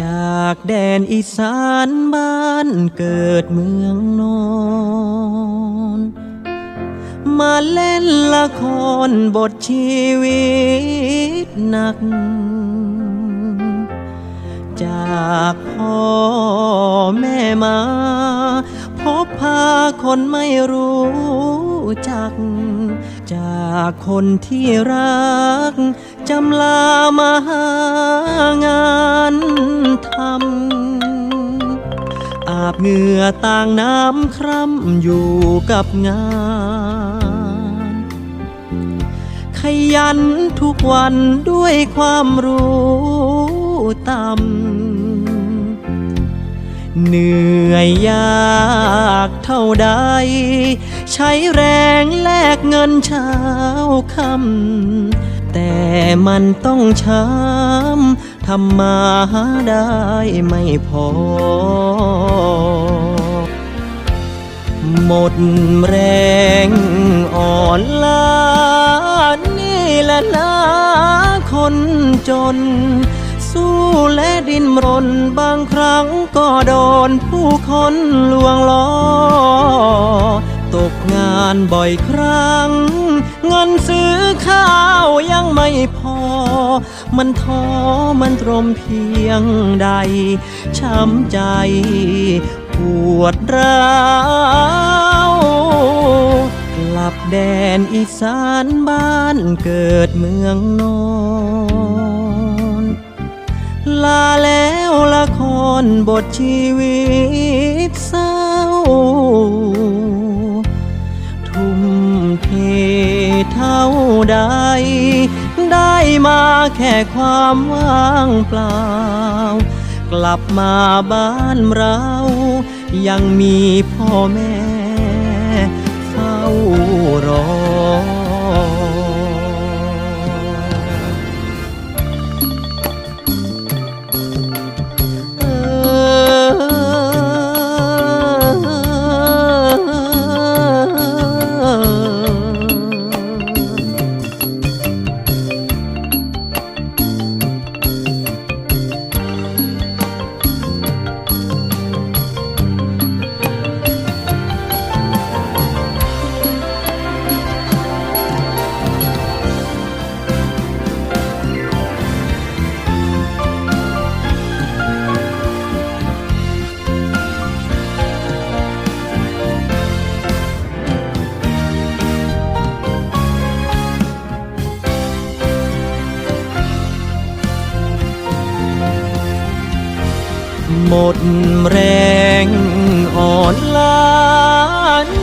จากแดนอีสานบ้านเกิดเมืองนอนมาเล่นละครบทชีวิตหนัก จากพ่อแม่มา พบพาคนไม่รู้จัก จากคนที่รัก จำลามาหางานทำอาบเหงื่อต่างน้ำคร่ำอยู่กับงาน ขยันทุกวันด้วยความรู้ต่ำ เหนื่อยยากเท่าใด ใช้แรงแลกเงินเช้าคำแต่มันต้องช้ำทำมาหาได้ไม่พอ หมดแรงอ่อนล้านี่แหละนะคนจน สู้และดินรนบางครั้งก็โดนผู้คนลวงล้อ ตกงานบ่อยครั้ง เงินซื้อข้าวยังไม่พอ มันท้อมันตรมเพียงใด ช้ำใจปวดร้าวกลับแดนอีสานบ้านเกิดเมืองนอน ลาแล้วละครบทชีวิตเศร้า ทุ่มเทเท่าใด ได้มาแค่ความว่างเปล่า กลับมาบ้านเรา ยังมีพ่อแม่เฝ้ารอ หมดแรงอ่อนล้า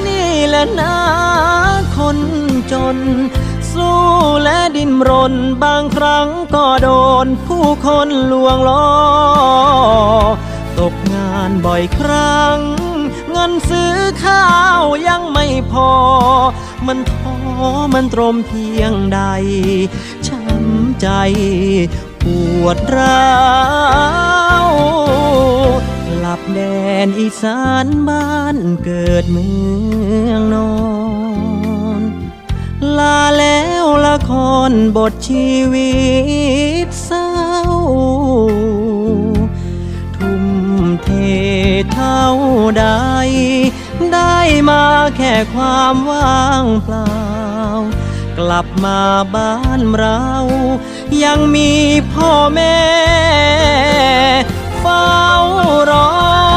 นี่แหละนะคนจน สู้และดิ้นรนบางครั้งก็โดนผู้คนลวงล้อตกงานบ่อยครั้ง เงินซื้อข้าวยังไม่พอ มันท้อมันตรมเพียงใด ช้ำใจปวดร้าว กลับแดนอีสานบ้านเกิดเมืองนอน ลาแล้วละครบทชีวิตเศร้า ทุ่มเทเท่าใด ได้มาแค่ความว่างเปล่า กลับมาบ้านเรา ยังมีพ่อแม่ เฝ้ารอ